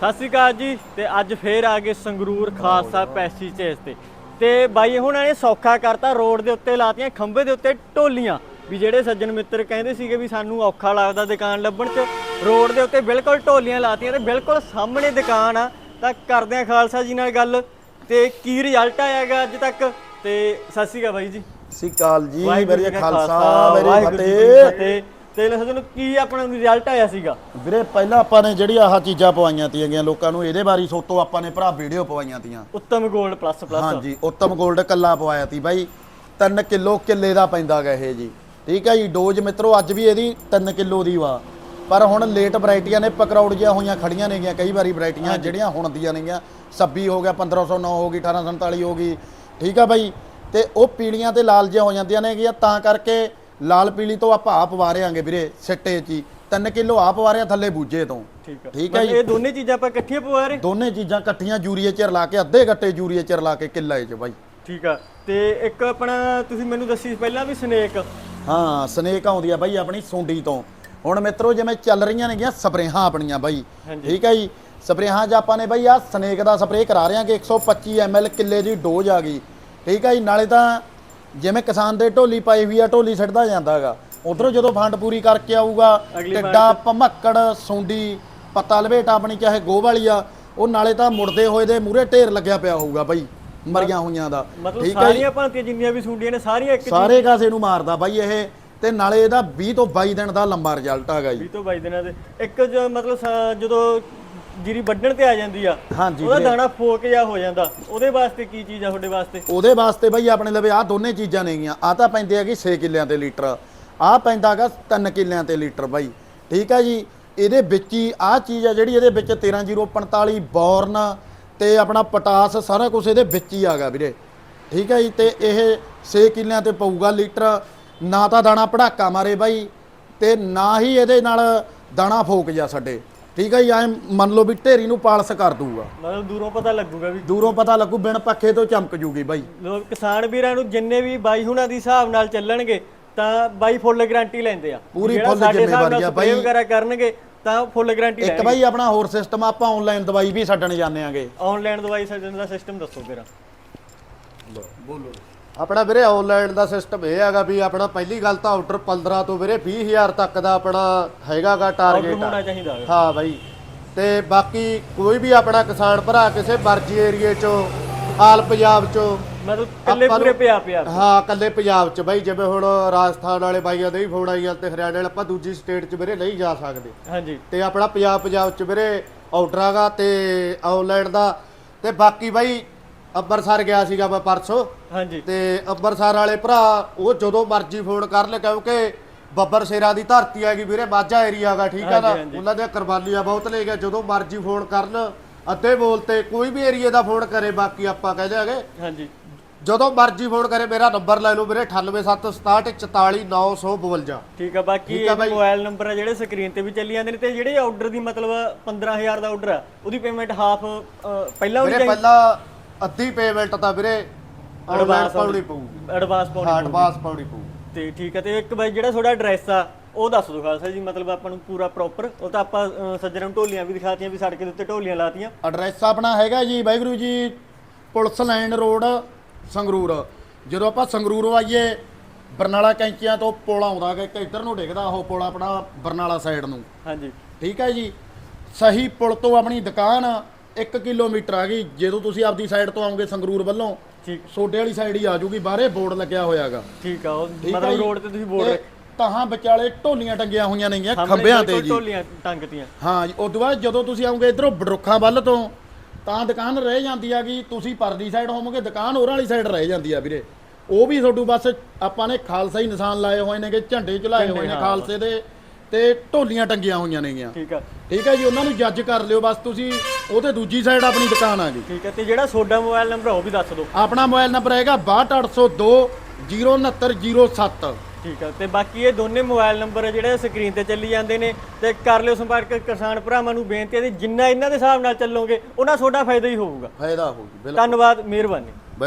ਸਤਿ ਸ਼੍ਰੀ ਅਕਾਲ ਜੀ ਤੇ ਅੱਜ ਫੇਰ ਆ ਗਏ ਸੰਗਰੂਰ ਖਾਲਸਾ ਪੈਸੀ ਚੇਸ ਤੇ। ਤੇ ਬਾਈ ਹੁਣਾਂ ਨੇ ਸੌਖਾ ਕਰਤਾ ਰੋਡ ਦੇ ਉੱਤੇ ਲਾਤੀਆਂ ਖੰਭੇ ਦੇ ਉੱਤੇ ਢੋਲੀਆਂ ਵੀ ਜਿਹੜੇ ਸੱਜਣ ਮਿੱਤਰ ਕਹਿੰਦੇ ਸੀਗੇ ਵੀ ਸਾਨੂੰ ਔਖਾ ਲੱਗਦਾ ਦੁਕਾਨ ਲੱਭਣ 'ਚ ਰੋਡ ਦੇ ਉੱਤੇ ਬਿਲਕੁਲ ਢੋਲੀਆਂ ਲਾਤੀਆਂ ਤੇ ਬਿਲਕੁਲ ਸਾਹਮਣੇ ਦੁਕਾਨ ਆ। ਤਾਂ ਕਰਦੇ ਆ ਖਾਲਸਾ ਜੀ ਨਾਲ ਗੱਲ। ਤੇ ਕੀ ਰਿਜ਼ਲਟ ਆਇਆਗਾ ਅੱਜ ਤੱਕ? ਤੇ ਸਤਿ ਸ਼੍ਰੀ ਅਕਾਲ ਬਾਈ ਜੀ। ਸ੍ਰੀ ਅਕਾਲ ਜੀ ਮੇਰੇ ਖਾਲਸਾ ਮੇਰੇ ਫਤਿਹ। ਤੇ ਸੱਜਣ ਕੀ ਆਪਣਾ ਰਿਜ਼ਲਟ ਆਇਆ ਸੀਗਾ? ਵੀਰੇ ਪਹਿਲਾਂ ਆਪਾਂ ਨੇ ਜਿਹੜੀ ਆਹ ਚੀਜ਼ਾਂ ਪਵਾਈਆਂ ਤੀਆਂ ਲੋਕਾਂ ਨੂੰ ਇਹਦੇ ਬਾਰੇ ਸੋਤੋ ਆਪਾਂ ਨੇ ਭਰਾ ਵੀਡੀਓ ਪਵਾਈਆਂ ਤੀਆਂ। ਉੱਤਮ 골ਡ ਪਲੱਸ ਪਲੱਸ ਹਾਂਜੀ ਉੱਤਮ 골ਡ ਕੱਲਾ ਪਵਾਇਆ ਤੀ ਬਾਈ। 3 ਕਿਲੋ ਕਿੱਲੇ ਦਾ ਪੈਂਦਾ ਗਾ ਇਹ ਜੀ। ਠੀਕ ਹੈ ਜੀ ਡੋਜ਼ ਮਿੱਤਰੋ ਅੱਜ ਵੀ ਇਹਦੀ 3 ਕਿਲੋ ਦੀ ਵਾ। ਪਰ ਹੁਣ ਲੇਟ ਵੈਰਾਈਟੀਆਂ ਨੇ ਪਕਰੌੜ ਜਿਹਾ ਹੋਈਆਂ ਖੜੀਆਂ ਨੇਗੀਆਂ ਕਈ ਵਾਰੀ ਵੈਰਾਈਟੀਆਂ ਜਿਹੜੀਆਂ ਹੁਣ ਦੀਆਂ ਨੇਗੀਆਂ 26 ਹੋ ਗਿਆ 1509 ਹੋ ਗਈ 1847 ਹੋ ਗਈ। ਠੀਕ ਆ ਬਾਈ। ਤੇ ਉਹ ਪੀਲੀਆਂ ਤੇ ਲਾਲ ਜਿਹਾ ਹੋ ਜਾਂਦੀਆਂ ਨੇਗੀਆਂ ਤਾਂ ਕਰਕੇ ਲਾਲ ਪੀਲੀ ਤੋਂ ਆਪਾਂ ਆਪ ਵਾਰਿਆਂਗੇ ਵੀਰੇ ਸਿੱਟੇ 'ਚ ਹੀ। 3 ਕਿਲੋ ਆਪ ਵਾਰਿਆ ਥੱਲੇ ਬੂਜੇ ਤੋਂ। ਠੀਕ ਹੈ ਜੀ। ਇਹ ਦੋਨੇ ਚੀਜ਼ਾਂ ਆਪਾਂ ਇਕੱਠੀਆਂ ਪਵਾ ਰਹੇ? ਦੋਨੇ ਚੀਜ਼ਾਂ ਇਕੱਠੀਆਂ ਯੂਰੀਏ ਚ ਰਲਾ ਕੇ ਅੱਧੇ ਗੱਟੇ ਯੂਰੀਏ ਚ ਰਲਾ ਕੇ ਕਿੱਲਾ 'ਚ ਬਾਈ। ਠੀਕ ਆ। ਤੇ ਇੱਕ ਆਪਣਾ ਤੁਸੀਂ ਮੈਨੂੰ ਦੱਸੀ ਪਹਿਲਾਂ ਵੀ ਸਨੇਕ? ਹਾਂ ਸਨੇਕ ਆਉਂਦੀ ਆ ਬਾਈ ਆਪਣੀ ਸੁੰਡੀ ਤੋਂ। ਹੁਣ ਮਿੱਤਰੋ ਜਿਵੇਂ ਚੱਲ ਰਹੀਆਂ ਨੇਗੀਆਂ ਸਪਰੇਹਾਂ ਆਪਣੀਆਂ ਬਾਈ। ਠੀਕ ਹੈ ਜੀ? ਸਪਰੇਹਾਂ 'ਚ ਆਪਾਂ ਨੇ ਬਾਈ ਆ ਸਨੇਕ ਦਾ ਸਪਰੇਅ ਕਰਾ ਰਹੇ ਹਾਂ ਕਿ 125 ml ਕਿੱਲੇ ਦੀ ਡੋਜ਼ ਆ ਗਈ। ਠੀਕ ਹੈ ਜੀ? ਨਾਲੇ ਤਾਂ ਜਿਵੇਂ ਕਿਸਾਨ ਦੇ ਢੋਲੀ ਪਾਈ ਹੋਈ ਆ ਢੋਲੀ ਸਿੱਟਦਾ ਜਾਂਦਾਗਾ ਉਧਰੋਂ ਜਦੋਂ ਫੰਡ ਪੂਰੀ ਕਰਕੇ ਆਊਗਾ ਟਿੱਡਾ ਭਮੱਕੜ ਸੁੰਡੀ ਪੱਤਾ ਲਵੇਟ ਆਪਣੀ ਚਾਹੇ ਗੋਹ ਵਾਲੀ ਆ ਉਹ ਨਾਲੇ ਤਾਂ ਮੁੜਦੇ ਹੋਏ ਦੇ ਮੂਰੇ ਢੇਰ ਲੱਗਿਆ ਪਿਆ ਹੋਊਗਾ ਬਾਈ ਮਰੀਆਂ ਹੋਈਆਂ ਦਾ। ਮਤਲਬ ਠੀਕ ਹੈ ਜੀ? ਸਾਰੀਆਂ ਭਾਂਤੀਆਂ ਜਿੰਨੀਆਂ ਵੀ ਸੁੰਡੀਆਂ ਨੇ ਸਾਰੀਆਂ ਇੱਕ ਸਾਰੇ ਕਾਸੇ ਨੂੰ ਮਾਰਦਾ ਬਾਈ ਇਹ ਤੇ ਨਾਲੇ ਇਹਦਾ 20 ਤੋਂ 22 ਦਿਨ ਦਾ ਲੰਬਾ ਰਿਜ਼ਲਟ ਹੈਗਾ ਜੀ। 20 ਤੋਂ 22 ਦਿਨਾਂ ਦੇ। ਇੱਕ ਮਤਲਬ ਜਦੋਂ ਜੀਰੀ ਵੱਢਣ ਤੇ ਆ ਜਾਂਦੀ ਆ ਹਾਂਜੀ ਉਹਦਾ। ਦਾਣਾ ਫੋਕ ਜਾ ਹੋ ਜਾਂਦਾ। ਉਹਦੇ ਵਾਸਤੇ ਕੀ ਚੀਜ਼ ਆ ਤੁਹਾਡੇ ਵਾਸਤੇ? ਉਹਦੇ ਵਾਸਤੇ ਬਾਈ ਆਪਣੇ ਲਵੇ ਆ ਦੋਨੇ ਚੀਜ਼ਾਂ ਨੇਗੀਆਂ। ਆ ਤਾਂ ਪੈਂਦੇ ਹੈਗੇ 6 ਕਿੱਲਿਆਂ ਤੇ ਲੀਟਰ। ਆ ਪੈਂਦਾ ਹੈਗਾ 3 ਕਿੱਲਿਆਂ ਤੇ ਲੀਟਰ ਬਾਈ। ਠੀਕ ਹੈ ਜੀ? ਇਹਦੇ ਵਿੱਚ ਹੀ ਆ ਚੀਜ਼ ਆ ਜਿਹੜੀ ਇਹਦੇ ਵਿੱਚ 13045 ਬੌਰਨ ਤੇ ਆਪਣਾ ਪਟਾਸ ਸਾਰਾ ਕੁਝ ਇਹਦੇ ਵਿੱਚ ਹੀ ਆਗਾ ਵੀਰੇ। ਠੀਕ ਹੈ ਜੀ? ਤੇ ਇਹ 6 ਕਿੱਲਿਆਂ ਤੇ ਪਊਗਾ ਲੀਟਰ। ਨਾ ਤਾਂ ਦਾਣਾ ਪੜਾਕਾ ਮਾਰੇ ਬਾਈ ਤੇ ਨਾ ਹੀ ਇਹਦੇ ਨਾਲ ਦਾਣਾ ਫੋਕ ਜਾ ਸਾਡੇ। ਠੀਕ ਹੈ ਜੀ ਐ ਮੰਨ ਲਓ ਵੀ ਢੇਰੀ ਨੂੰ ਪਾਲਸ ਕਰ ਦੂਗਾ ਮਤਲਬ ਦੂਰੋਂ ਪਤਾ ਲੱਗੂਗਾ ਵੀ ਦੂਰੋਂ ਪਤਾ ਲੱਗੂ ਬਿਨ ਪੱਖੇ ਤੋਂ ਚਮਕ ਜੂਗੀ ਬਾਈ। ਲੋਕ ਕਿਸਾਨ ਵੀਰਾਂ ਨੂੰ ਜਿੰਨੇ ਵੀ ਬਾਈ ਹੁਣਾਂ ਦੀ ਹਿਸਾਬ ਨਾਲ ਚੱਲਣਗੇ ਤਾਂ ਬਾਈ ਫੁੱਲ ਗਾਰੰਟੀ ਲੈਂਦੇ ਆ। ਪੂਰੀ ਨਾਲ ਜ਼ਿੰਮੇਵਾਰੀ ਆ ਬਾਈ। ਵਗੈਰਾ ਕਰਨਗੇ ਤਾਂ ਫੁੱਲ ਗਾਰੰਟੀ ਇੱਕ ਬਾਈ ਆਪਣਾ ਹੋਰ ਸਿਸਟਮ ਆਪਾਂ ਆਨਲਾਈਨ ਦਵਾਈ ਵੀ ਛੱਡਣ ਜਾਂਦੇ ਆਂਗੇ। ਆਨਲਾਈਨ ਦਵਾਈ ਛੱਡਣ ਦਾ ਸਿਸਟਮ ਦੱਸੋ ਫਿਰ। ਆਪਣਾ ਵੀਰੇ ਆਨਲਾਈਨ ਦਾ ਸਿਸਟਮ ਇਹ ਹੈਗਾ ਵੀ ਆਪਣਾ ਪਹਿਲੀ ਗੱਲ ਤਾਂ ਆਰਡਰ 15 ਤੋਂ ਵੀਰੇ 20000 ਤੱਕ ਦਾ ਆਪਣਾ ਹੈਗਾਗਾ ਟਾਰਗੇਟ ਹੋਣਾ ਚਾਹੀਦਾ ਹੈਗਾ। ਹਾਂ ਬਾਈ। ਤੇ ਬਾਕੀ ਕੋਈ ਵੀ ਆਪਣਾ ਕਿਸਾਨ ਭਰਾ ਕਿਸੇ ਮਰਜ਼ੀ ਏਰੀਏ ਚੋਂ ਆਲ ਪੰਜਾਬ ਚੋਂ ਮਤਲਬ ਕੱਲੇ ਪੂਰੇ ਪਿਆ ਪਿਆ ਹਾਂ ਕੱਲੇ ਪੰਜਾਬ ਚ ਬਾਈ ਜਿਵੇਂ ਹੁਣ ਰਾਜਸਥਾਨ ਵਾਲੇ ਬਾਈਆਂ ਦੇ ਵੀ ਫੋਨ ਆਈ ਜਾਂਦੇ ਹਰਿਆਣੇ ਵਾਲੇ ਆਪਾਂ ਦੂਜੀ ਸਟੇਟ ਚ ਵੀਰੇ ਨਹੀਂ ਜਾ ਸਕਦੇ। ਹਾਂਜੀ। ਤੇ ਆਪਣਾ ਪੰਜਾਬ ਪੰਜਾਬ ਚ ਵੀਰੇ ਆਰਡਰ ਆਗਾ ਤੇ ਆਨਲਾਈਨ ਦਾ। ਤੇ ਬਾਕੀ ਬਾਈ ਅੰਮ੍ਰਿਤਸਰ ਗਿਆ ਸੀਗਾ ਮੈਂ ਪਰਸੋਂ। ਹਾਂਜੀ। ਤੇ ਅੰਮ੍ਰਿਤਸਰ ਵਾਲੇ ਭਰਾ ਉਹ ਜਦੋਂ ਮਰਜ਼ੀ ਫੋਨ ਕਰ ਲੈ ਕਿਉਂਕਿ ਬੱਬਰ ਸ਼ੇਰਾਂ ਦੀ ਧਰਤੀ ਹੈਗੀ ਵੀਰੇ ਮਾਝਾ ਏਰੀਆ ਹੈਗਾ ਠੀਕ ਆ ਨਾ? ਹਾਂਜੀ, ਹਾਂਜੀ। ਉਹਨਾਂ ਦੀਆਂ ਕੁਰਬਾਨੀਆਂ ਬਹੁਤ ਲੈ ਗਏ ਜਦੋਂ ਮਰਜ਼ੀ ਫੋਨ ਕਰਨ ਅੱਧੇ ਬੋਲ ਤੇ ਕੋਈ ਵੀ ਏਰੀਏ ਦਾ ਫੋਨ ਕਰੇ ਬਾਕੀ ਆਪਾਂ ਕਹਿ ਦਿਆਂਗੇ। ਹਾਂਜੀ। ਜਦੋਂ ਮਰਜ਼ੀ ਫੋਨ ਕਰੇ ਮੇਰਾ ਨੰਬਰ ਲੈ ਲਓ ਵੀਰੇ 9876644952 ਠੀਕ ਆ ਬਾਕੀ ਇਹ। ਮੋਬਾਈਲ ਨੰਬਰ ਆ ਜਿਹੜੇ ਸਕਰੀਨ ਤੇ ਵੀ ਚੱਲੀ ਜਾਂਦੇ ਨੇ ਤੇ ਜਿਹੜੇ ਆਰਡਰ ਦੀ ਮਤਲਬ 15000 ਦਾ ਆਰਡਰ ਆ ਉਹਦੀ ਪੇਮੈਂਟ ਹਾਫ ਪਹਿਲਾਂ ਹੋਣੀ ਵੀਰੇ ਚਾਹੀਦੀ ਪਹਿਲਾਂ ਅੱਧੀ ਪੇਮੈਂਟ ਤਾਂ ਵੀਰੇ ਐਡਵਾਂਸ ਪਾਉਣੀ ਪਊਗੀ। ਐਡਵਾਂਸ ਪਾਉਣੀ ਹਾਂ ਪਊਗੀ। ਐਡਵਾਂਸ ਪਾਉਣੀ ਪਊ ਤੇ ਠੀਕ ਹੈ ਤੇ ਇੱਕ ਬਾਈ ਜਿਹੜਾ ਤੁਹਾਡਾ ਐਡਰੈਸ ਆ ਉਹ ਦੱਸ ਦਿਓ ਖਾਲਸਾ ਜੀ ਮਤਲਬ ਆਪਾਂ ਨੂੰ ਪੂਰਾ ਪ੍ਰੋਪਰ ਉਹ ਤਾਂ ਆਪਾਂ ਅ, ਸੱਜਣਾਂ ਨੂੰ ਢੋਲੀਆਂ ਵੀ ਦਿਖਾਤੀਆਂ ਵੀ ਸੜਕ ਦੇ ਉੱਤੇ ਢੋਲੀਆਂ ਲਾਤੀਆਂ। ਐਡਰੈਸ ਆਪਣਾ ਹੈਗਾ ਜੀ Waheguru ji police line road Sangrur. ਜਦੋਂ ਆਪਾਂ ਸੰਗਰੂਰ ਆਈਏ ਬਰਨਾਲਾ ਕੈਂਚੀਆਂ ਤੋਂ ਪੁਲ ਆਉਂਦਾ ਕਿ ਇੱਕ ਇੱਧਰ ਨੂੰ ਡਿੱਗਦਾ ਉਹ ਪੁਲ ਆਪਣਾ ਬਰਨਾਲਾ ਸਾਈਡ ਨੂੰ। ਹਾਂਜੀ। ਠੀਕ ਹੈ ਜੀ ਸਹੀ ਪੁਲ ਤੋਂ ਆਪਣੀ ਦੁਕਾਨ 1 ਕਿਲੋਮੀਟਰ ਆ ਗਈ। ਜਦੋਂ ਤੁਸੀਂ ਆਪਦੀ ਸਾਈਡ ਤੋਂ ਆਓਗੇ ਸੰਗਰੂਰ ਵੱਲੋਂ ਠੀਕ। ਸੋਡੇ ਵਾਲੀ ਸਾਈਡ ਹੀ ਆ ਜੂਗੀ ਬਾਹਰੇ ਬੋਰਡ ਲੱਗਿਆ ਹੋਇਆਗਾ ਠੀਕ ਆ ਉਹ ਠੀਕ ਆ ਮਤਲਬ ਜੀ? ਰੋਡ ਤੇ ਤੁਸੀਂ ਬੋਰਡ ਤੇ ਤਾਹਾਂ ਵਿਚਾਲੇ ਢੋਲੀਆਂ ਟੰਗੀਆਂ ਹੋਈਆਂ ਨੇਗੀਆਂ ਖੰਭਿਆਂ ਤੇ ਜੀ। ਢੋਲੀਆਂ ਟੰਗਤੀਆਂ ਹਾਂ ਜੀ ਉਸ ਤੋਂ ਬਾਅਦ ਜਦੋਂ ਤੁਸੀਂ ਆਓਗੇ ਇਧਰੋਂ ਬਡਰੁੱਖਾਂ ਵੱਲ ਤੋਂ ਤਾਂ ਦੁਕਾਨ ਰਹਿ ਜਾਂਦੀ ਆ ਕਿ ਤੁਸੀਂ ਪਰਲੀ ਸਾਈਡ ਹੋਵੋਗੇ ਦੁਕਾਨ ਹੋਰ ਵਾਲੀ ਸਾਈਡ ਰਹਿ ਜਾਂਦੀ ਆ ਵੀਰੇ। ਉਹ ਵੀ ਤੁਹਾਡੂ ਬਸ ਆਪਾਂ ਨੇ ਖਾਲਸਾ ਹੀ ਨਿਸ਼ਾਨ ਲਾਏ ਹੋਏ ਨੇਗੇ ਝੰਡੇ ਝੁਲਾਏ ਹੋਏ ਨੇ ਹਾਂ। ਖਾਲਸੇ ਦੇ। ਤੇ ਢੋਲੀਆਂ ਟੰਗੀਆਂ ਹੋਈਆਂ ਨੇਗੀਆਂ। ਠੀਕ ਆ। ਠੀਕ ਹੈ ਜੀ ਉਹਨਾਂ ਨੂੰ ਜੱਜ ਕਰ ਲਿਓ ਬਸ ਤੁਸੀਂ ਉਹ ਤੇ ਦੂਜੀ ਸਾਈਡ ਆਪਣੀ ਦੁਕਾਨ ਆ ਜੀ। ਠੀਕ ਹੈ ਤੇ ਜਿਹੜਾ ਤੁਹਾਡਾ ਮੋਬਾਈਲ ਨੰਬਰ ਉਹ ਵੀ ਦੱਸ ਦਿਓ। ਆਪਣਾ ਮੋਬਾਈਲ ਨੰਬਰ ਹੈਗਾ 62802 06907 ਠੀਕ ਆ ਤੇ ਬਾਕੀ ਇਹ ਦੋਨੇ ਮੋਬਾਈਲ ਨੰਬਰ ਆ ਜਿਹੜੇ ਸਕਰੀਨ ਤੇ ਚੱਲੀ ਜਾਂਦੇ ਨੇ ਤੇ ਕਰ ਲਿਓ ਸੰਪਰਕ। ਕਿਸਾਨ ਭਰਾਵਾਂ ਨੂੰ ਬੇਨਤੀ ਹੈ ਜਿੰਨਾ ਇਹਨਾਂ ਦੇ ਹਿਸਾਬ ਨਾਲ ਚੱਲੋਗੇ ਉਹਨਾਂ ਤੁਹਾਡਾ ਫਾਇਦਾ ਹੀ ਹੋਊਗਾ। ਫਾਇਦਾ ਹੋਊ ਬਿਲਕੁਲ। ਧੰਨਵਾਦ ਮਿਹਰਬਾਨੀ।